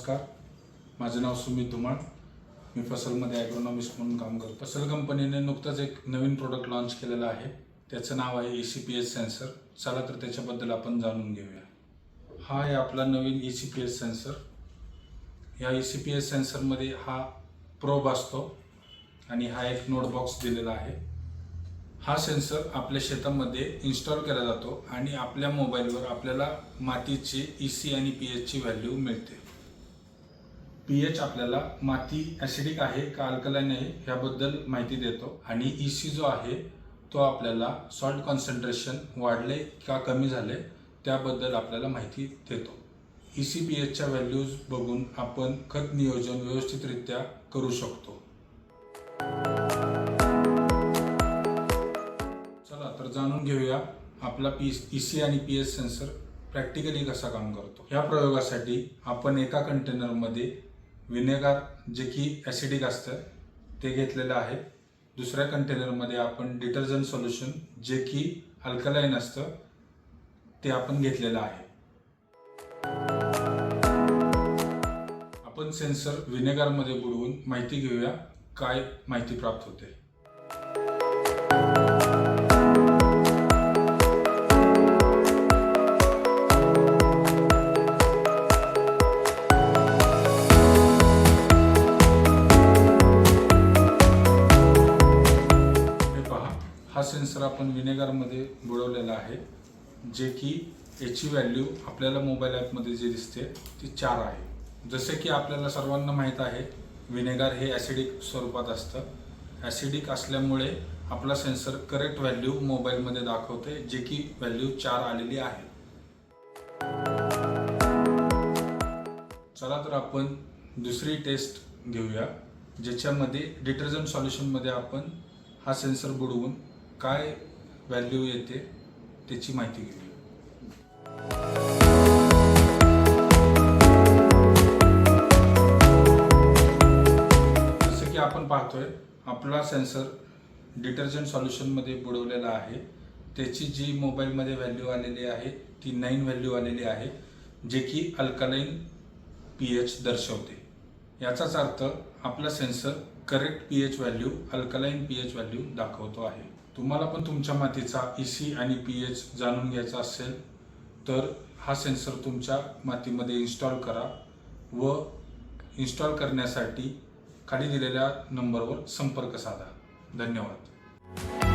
नमस्कार. माझं नाव सुमित धुमाळ. मी फसलमध्ये ॲग्रोनॉमिस्ट म्हणून काम करतो. फसल कंपनीने नुकतंच एक नवीन प्रोडक्ट लॉन्च केलेलं आहे. त्याचं नाव आहे E C P S sensor चला तर त्याच्याबद्दल आपण जाणून घेऊया. हा आहे आपला नवीन E C P S sensor या ई सी पी एस सेन्सरमध्ये हा प्रोब असतो आणि हा एक नोट बॉक्स दिलेला आहे. हा सेन्सर आपल्या शेतामध्ये इन्स्टॉल केला जातो आणि आपल्या मोबाईलवर आपल्याला मातीची ई सी आणि पी एचची व्हॅल्यू मिळते. पी एच आपल्याला माती ॲसिडिक आहे का अल्कलाईन आहे ह्याबद्दल माहिती देतो. आणि ई सी जो आहे तो आपल्याला सॉल्ट कॉन्सन्ट्रेशन वाढले का कमी झाले त्याबद्दल आपल्याला माहिती देतो. ई सी पी एचच्या व्हॅल्यूज बघून आपण खत नियोजन व्यवस्थितरित्या करू शकतो. चला तर जाणून घेऊया आपला पी ई सी आणि पी एच सेन्सर प्रॅक्टिकली कसा काम करतो. या प्रयोगासाठी आपण एका कंटेनरमध्ये विनेगार जे की ॲसिडिक असतं ते घेतलेलं आहे. दुसऱ्या कंटेनरमध्ये आपण डिटर्जंट सोल्युशन जे की अल्कलाईन असतं ते आपण घेतलेलं आहे. आपण सेन्सर विनेगारमध्ये बुडवून माहिती घेऊया काय माहिती प्राप्त होते. हा सेन्सर आपण विनेगारमध्ये बुडवलेला आहे जे की याची व्हॅल्यू आपल्याला मोबाईल ॲपमध्ये जी दिसते ती चार आहे. जसे की आपल्याला सर्वांना माहीत आहे विनेगार हे ॲसिडिक स्वरूपात असतं. ॲसिडिक असल्यामुळे आपला सेन्सर करेक्ट व्हॅल्यू मोबाईलमध्ये दाखवते जे की व्हॅल्यू चार आलेली आहे. चला तर आपण दुसरी टेस्ट घेऊया ज्याच्यामध्ये डिटर्जंट सॉल्युशनमध्ये आपण हा सेन्सर बुडवून काय व्हॅल्यू येते त्याची माहिती घेऊया. जसं की आपण पाहतोय आपला सेन्सर डिटर्जंट सॉल्युशनमध्ये बुडवलेला आहे. त्याची जी मोबाईलमध्ये व्हॅल्यू आलेली आहे ती नाईन व्हॅल्यू आलेली आहे जे की अल्कलाईन पी एच दर्शवते. याचाच अर्थ आपला sensor correct P H value alkaline P H value दाखवतो आहे. तुम्हाला पण तुमच्या मातीचा ई सी आणि पी एच जाणून घ्यायचा असेल तर हा सेन्सर तुमच्या मातीमध्ये इन्स्टॉल करा व इन्स्टॉल करण्यासाठी खाली दिलेल्या नंबरवर संपर्क साधा. धन्यवाद.